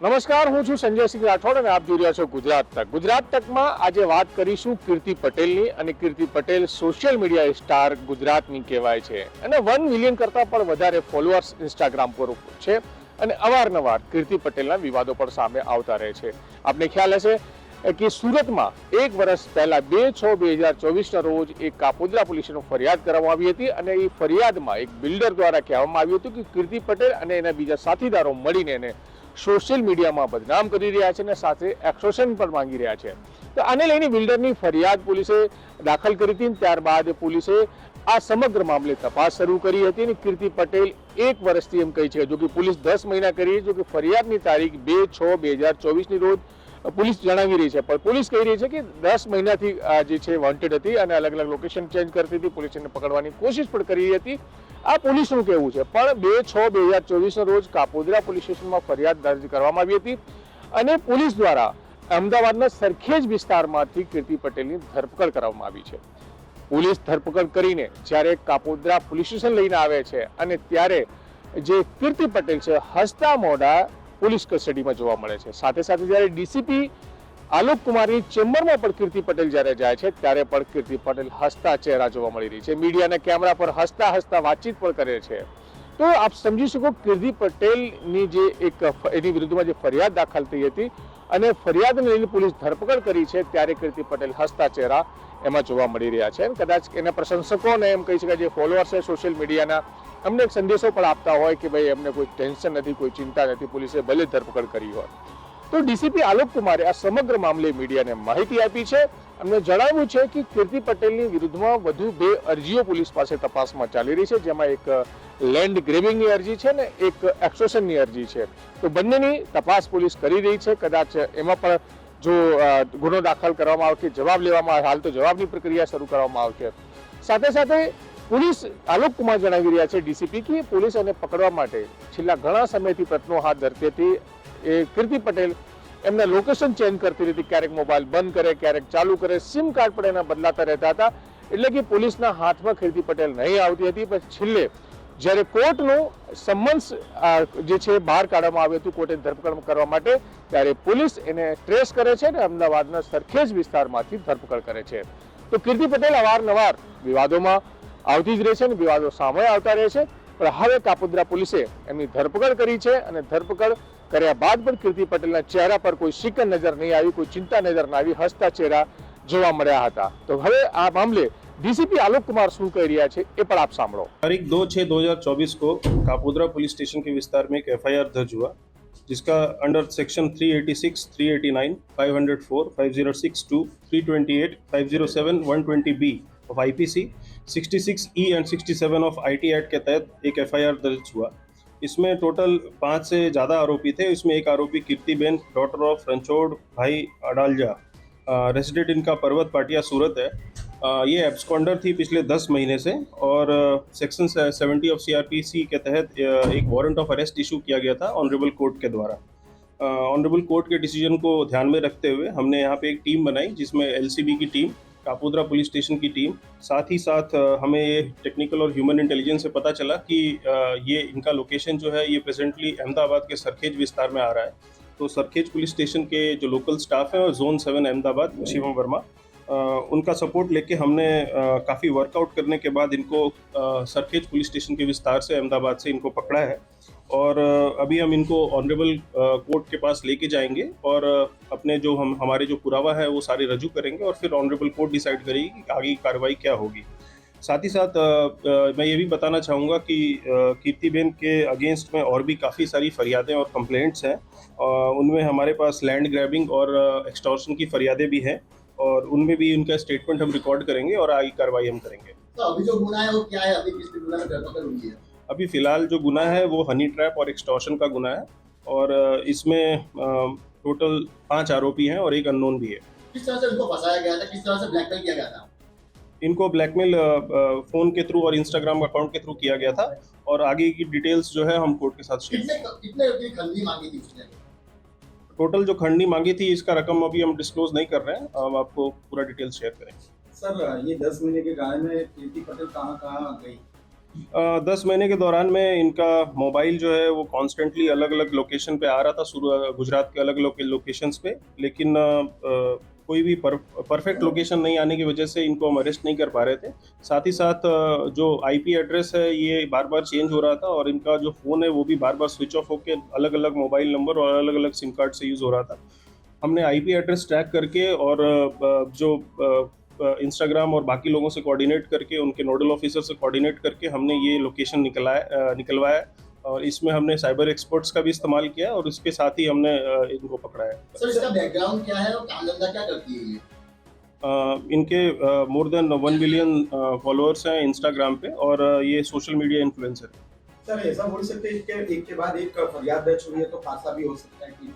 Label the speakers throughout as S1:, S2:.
S1: નમસ્કાર, હું છું સંજયસિંહ રાઠોડ અને આપ જોઈ રહ્યા છો ગુજરાત તક. ગુજરાત તકમાં આજે વાત કરીશું કીર્તિ પટેલની અને Kirti Patel social media star ગુજરાતની કહેવાય છે. અને વન મિલિયન કરતાં પણ વધારે ફોલોઅર્સ ઇન્સ્ટાગ્રામ પર છે અને અવારનવાર કીર્તિ પટેલના વિવાદો પણ સામે આવતા રહે છે. આપને ખ્યાલ હશે કે સુરતમાં એક વર્ષ પહેલા બે છ બે હજાર ચોવીસના રોજ એક કાપોદ્રા પોલીસનો ફરિયાદ કરવામાં આવી હતી અને એ ફરિયાદમાં એક બિલ્ડર દ્વારા કહેવામાં આવ્યું હતું કે કીર્તિ પટેલ અને એના બીજા સાથીદારો મળીને એને સોશિયલ મીડિયામાં બદનામ કરી રહ્યા છે અને સાથે એક્સોશન પણ માંગી રહ્યા છે. તો આને લઈને બિલ્ડરની ફરિયાદ પોલીસે દાખલ કરી હતી ત્યારબાદ પોલીસે આ સમગ્ર મામલે તપાસ શરૂ કરી હતી અને કીર્તિ પટેલ એક વર્ષથી એમ કહી છે, જો કે પોલીસ દસ મહિના કરી જો કે ફરિયાદની તારીખ બે છ બે હજાર ચોવીસની રોજ પોલીસ જણાવી રહી છે. પણ પોલીસ કહી રહી છે કે દસ મહિનાથી આ જે છે વોન્ટેડ હતી અને અલગ અલગ લોકેશન ચેન્જ કરતી હતી, પોલીસ એને પકડવાની કોશિશ પણ કરી હતી. આ પોલીસનું કહેવું છે. પણ બે છ બે હજાર ચોવીસના રોજ કાપોદ્રા પોલીસ સ્ટેશનમાં ફરિયાદ દર્જ કરવામાં આવી હતી અને પોલીસ દ્વારા અમદાવાદના સરખેજ વિસ્તારમાંથી કીર્તિ પટેલની ધરપકડ કરવામાં આવી છે. પોલીસ ધરપકડ કરીને જ્યારે કાપોદ્રા પોલીસ સ્ટેશન લઈને આવે છે અને ત્યારે જે કીર્તિ પટેલ છે, હસતા મોઢા પોલીસ કસ્ટડીમાં જોવા મળે છે. સાથે સાથે જ્યારે ડીસીપી આલોક કુમારની ચેમ્બરમાં પણ કીર્તિ પટેલ જ્યારે જાય છે, ત્યારે પણ કીર્તિ પટેલ હસતા ચહેરા જોવા મળી રહી છે. મીડિયાના કેમેરા પર હસતા હસતા વાતચીત પણ કરે છે. તો આપ સમજી શકો કીર્તિ પટેલની જે એક એની વિરુદ્ધમાં જે ફરિયાદ દાખલ થઈ હતી અને ફરિયાદને લઈને પોલીસ ધરપકડ કરી છે, ત્યારે કીર્તિ પટેલ હસતા ચહેરા એમાં જોવા મળી રહ્યા છે. કદાચ એના પ્રશંસકોને એમ કહી શકાય જે ફોલોઅર્સ છે સોશિયલ મીડિયાના અમને એક સંદેશો પણ આપતા હોય કે ભાઈ એમને કોઈ ટેન્શન નથી, કોઈ ચિંતા નથી, પોલીસે ભલે ધરપકડ કરી હોય. તો ડીસીપી આલોક કુમારે આ સમગ્ર મામલે મીડિયાને માહિતી આપી છે. અમને જણાવ્યું છે કે કીર્તિ પટેલની વિરુદ્ધમાં વધુ બે અરજીઓ પોલીસ પાસે તપાસમાં ચાલી રહી છે, જેમાં એક લેન્ડ ગ્રેવિંગની અરજી છે ને એક એક્સોશનની અરજી છે. તો બંનેની તપાસ પોલીસ કરી રહી છે. કદાચ એમાં પણ જો ગુનો દાખલ કરવામાં આવશે, જવાબ લેવામાં હાલ તો જવાબની પ્રક્રિયા શરૂ કરવામાં આવશે. સાથે સાથે પોલીસ આલોક કુમાર જણાવી રહ્યા છે ડીસીપી કે પોલીસ એને પકડવા માટે છેલ્લા ઘણા સમયથી પ્રયત્નો હાથ ધરતી હતી. એ કીર્તિ પટેલ એમના લોકેશન ચેન્જ કરતી હતી. ક્યારેક મોબાઈલ બંધ કરે, ક્યારેક ચાલુ કરે. સિમ કાર્ડ પણ એના બદલાતા રહેતા હતા. એટલે કે પોલીસના હાથમાં કીર્તિ પટેલ નહીં આવતી હતી. પણ છેલ્લે જ્યારે કોર્ટનું સમન્સ જે છે બહાર કાઢવામાં આવ્યું હતું કોર્ટે ધરપકડ કરવા માટે, ત્યારે પોલીસ એને ટ્રેસ કરે છે અને અમદાવાદના સરખેજ વિસ્તારમાંથી ધરપકડ કરે છે. તો કીર્તિ પટેલ અવારનવાર વિવાદોમાં આવતી જ રહે છે અને વિવાદો સામે આવતા રહે છે પણ હવે કાપોદ્રા પોલીસે એમની ધરપકડ કરી છે અને ધરપકડ કર્યા બાદ પણ કીર્તિ પટેલના ચહેરા પર કોઈ શિકન નજર નહીં આવી કોઈ ચિંતા નજર ના આવી હસતા ચહેરા જોવા મળ્યા હતા તો હવે આ મામલે ડીસીપી આલોક કુમાર શું કહી રહ્યા છે એ પણ આપ સાંભળો
S2: तारीख दो छः दो हजार चौबीस को कापोद्रा पुलिस स्टेशन के विस्तार में एक एफ दर्ज हुआ जिसका under section 386, 389, 504, 506, 2, 328, 507, 120 B of IPC 66 E and 67 of IT act के तहत एक एफआईआर दर्ज हुआ। इसमें टोटल पाँच से ज़्यादा आरोपी थे। इसमें एक आरोपी कीर्तिबेन डॉटर ऑफ़ रणछोड़ भाई अडालजा रेसिडेंट इनका पर्वत पाटिया सूरत है। अ, ये एब्सकॉन्डर थी पिछले दस महीने से और सेक्शन सेवेंटी ऑफ़ सीआरपीसी के तहत एक वारंट ऑफ़ अरेस्ट इशू किया गया था ऑनरेबल कोर्ट के द्वारा। ऑनरेबल कोर्ट के डिसीज़न को ध्यान में रखते हुए हमने यहाँ पे एक टीम बनाई जिसमें एलसीबी की टीम कापोद्रा पुलिस स्टेशन की टीम। साथ ही साथ हमें ये टेक्निकल और ह्यूमन इंटेलिजेंस से पता चला कि ये इनका लोकेशन जो है, ये प्रेजेंटली अहमदाबाद के सरखेज विस्तार में आ रहा है। तो सरखेज पुलिस स्टेशन के जो लोकल स्टाफ हैं और जोन सेवन अहमदाबाद, शिवम वर्मा उनका सपोर्ट लेके हमने काफ़ी वर्कआउट करने के बाद इनको सरखेज पुलिस स्टेशन के विस्तार से अहमदाबाद से इनको पकड़ा है। और अभी हम इनको ऑनरेबल कोर्ट के पास लेके जाएँगे और अपने जो हम, हमारे जो पुरावा है वो सारे रजू करेंगे और फिर ऑनरेबल कोर्ट डिसाइड करेगी कि आगे की कार्रवाई क्या होगी। साथ ही साथ मैं ये भी बताना चाहूँगा कि कीर्तिबेन के अगेंस्ट में और भी काफ़ी सारी फरियादें और कंप्लेंट्स हैं। उनमें हमारे पास लैंड ग्रैबिंग और एक्सटॉर्शन की फरियादें भी हैं और उनमें भी उनका स्टेटमेंट हम रिकॉर्ड करेंगे और आगे कार्रवाई हम करेंगे।
S3: तो अभी जो गुना है वो क्या है? अभी किस गुना में
S2: अभी फ़िलहाल जो गुना है वो हनी ट्रैप और एक्सटॉर्शन का गुना है और इसमें टोटल पाँच आरोपी हैं और एक अननोन भी है।
S3: किस तरह से उनको फंसाया गया था? किस तरह से ब्लैकमेल किया गया था?
S2: इनको ब्लैकमेल फ़ोन के थ्रू और इंस्टाग्राम अकाउंट के थ्रू किया गया था और आगे की डिटेल्स जो है हम कोर्ट के साथ शेयर
S3: कितने कितने खंडी मांगी थी उसने?
S2: टोटल जो खंडनी मांगी थी इसका रकम अभी हम डिस्क्लोज नहीं कर रहे हैं। हम आपको पूरा डिटेल शेयर करेंगे।
S4: सर ये दस महीने के गाय में कीर्ति पटेल कहाँ कहाँ गई?
S2: दस महीने के दौरान में इनका मोबाइल जो है वो कॉन्स्टेंटली अलग अलग लोकेशन पे आ रहा था गुजरात के अलग अलग लोकेशंस पे लेकिन अ, अ, कोई भी पर, परफेक्ट लोकेशन नहीं आने की वजह से इनको हम अरेस्ट नहीं कर पा रहे थे। साथ ही साथ जो आईपी एड्रेस है ये बार बार चेंज हो रहा था और इनका जो फ़ोन है वो भी बार बार स्विच ऑफ़ होकर अलग अलग मोबाइल नंबर और अलग अलग सिम कार्ड से यूज़ हो रहा था। हमने आईपी एड्रेस ट्रैक करके और जो इंस्टाग्राम और बाकी लोगों से कोऑर्डिनेट करके उनके नोडल ऑफिसर से कोऑर्डिनेट करके हमने ये लोकेशन निकलाया निकलवाया और इसमें हमने साइबर एक्सपर्ट्स का भी इस्तेमाल किया और उसके साथ ही हमने इनको पकड़ा है
S3: सर इसका बैकग्राउंड क्या है और काम धंधा क्या करती है ये?
S2: इनके more than one billion followers हैं इंस्टाग्राम पे और ये सोशल मीडिया इन्फ्लुएंसर है।
S4: सर ऐसा बोल सकते हैं कि एक के बाद एक फरियाद दर्ज हुई है तो फांसा भी हो सकता है कि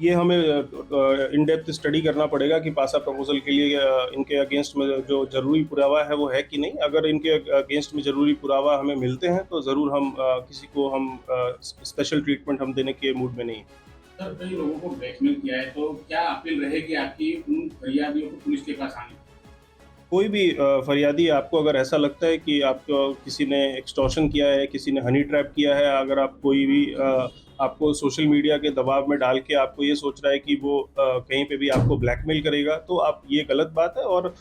S2: ये हमें इन डेप्थ स्टडी करना पड़ेगा कि पासा प्रपोजल के लिए इनके अगेंस्ट में जो ज़रूरी पुरावा है वो है कि नहीं अगर इनके अगेंस्ट में ज़रूरी पुरावा हमें मिलते हैं तो ज़रूर हम किसी को हम स्पेशल ट्रीटमेंट हम देने के मूड में नहीं।
S5: सर कई लोगों को ब्लैकमेल किया है तो क्या अपील रहेगी आपकी उन फरियादियों को पुलिस के पास आने
S2: कोई भी फरियादी आपको अगर ऐसा लगता है कि आपको किसी ने एक्सटॉर्शन किया है किसी ने हनी ट्रैप किया है अगर आप कोई भी आपको सोशल मीडिया के दबाव में डाल के आपको ये सोच रहा है कि वो कहीं पे भी आपको ब्लैकमेल करेगा तो आप, ये गलत बात है और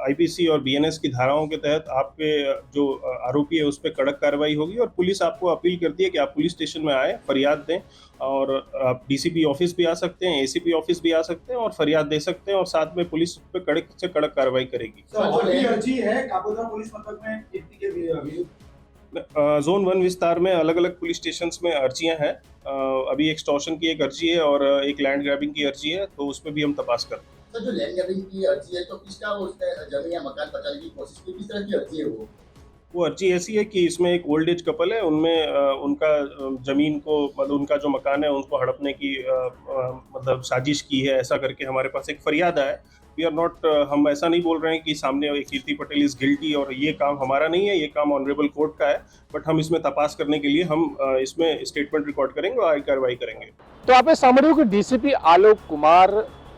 S2: आईपीसी और बीएनएस की धाराओं के तहत आपके जो आरोपी है उस पर कड़क कार्रवाई होगी और पुलिस आपको अपील करती है कि आप पुलिस स्टेशन में आए, फरियाद दें और आप डीसीपी ऑफ़िस भी आ सकते हैं एसीपी ऑफ़िस भी आ सकते हैं और फरियाद दे सकते हैं और साथ में पुलिस पे कड़क से कड़क कार्रवाई करेगी।
S4: भी अर्जी है पुलिस में के
S2: जोन वन विस्तार में अलग अलग पुलिस स्टेशन में अर्जियाँ हैं। अभी एक्सटॉर्शन की एक अर्जी है और एक लैंड ग्रैबिंग की अर्जी है तो उस पर भी हम तपास कर रहे हैं।
S3: सर जो लैंड ग्रैबिंग की अर्जी है तो किसका उसने ज़मीन या मकान बचाने की कोशिश की? किस तरह की अर्जी है वो?
S2: वो अर्जी ऐसी है कि इसमें एक ओल्ड एज कपल है उनमें उनका ज़मीन को मतलब उनका जो मकान है उनको हड़पने की मतलब साजिश की है ऐसा करके हमारे पास एक फरियाद आया वी आर नॉट हम ऐसा नहीं बोल रहे हैं कि सामने कीर्ति पटेल इज गिल्टी और ये काम हमारा नहीं है ये काम ऑनरेबल कोर्ट का है बट हम इसमें तपास करने के लिए हम अ, इसमें स्टेटमेंट रिकॉर्ड करेंगे और आगे कार्रवाई करेंगे
S1: તો આપણે સાંભળ્યું કે DCP Alok Kumar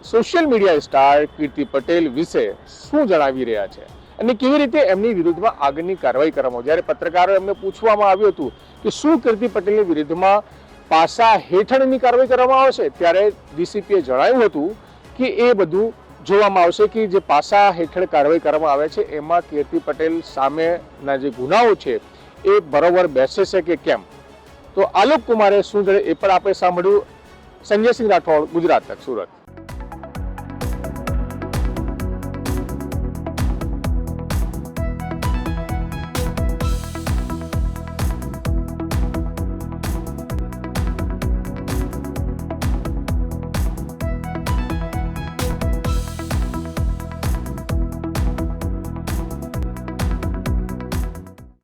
S1: social media star Kirti Patel વિશે શું જણાવી રહ્યા છે અને કેવી રીતે એમની વિરુદ્ધમાં આગળની કાર્યવાહી કરવામાં જ્યારે પત્રકારો એમને પૂછવામાં આવ્યું હતું કે શું કીર્તિ પટેલની વિરુદ્ધમાં પાસા હેઠળની કાર્યવાહી કરવામાં આવશે ત્યારે ડીસીપીએ જણાવ્યું હતું કે એ બધું જોવામાં આવશે કે જે પાસા હેઠળ કાર્યવાહી કરવામાં આવે છે, એમાં કીર્તિ પટેલ સામેના જે ગુનાઓ છે, એ બરોબર બેસે છે કે કેમ? તો આલોક કુમારે શું જણાવ્યું એ પણ આપણે સાંભળ્યું. સંજય સિંહ રાઠોડ, ગુજરાત તક, સુરત.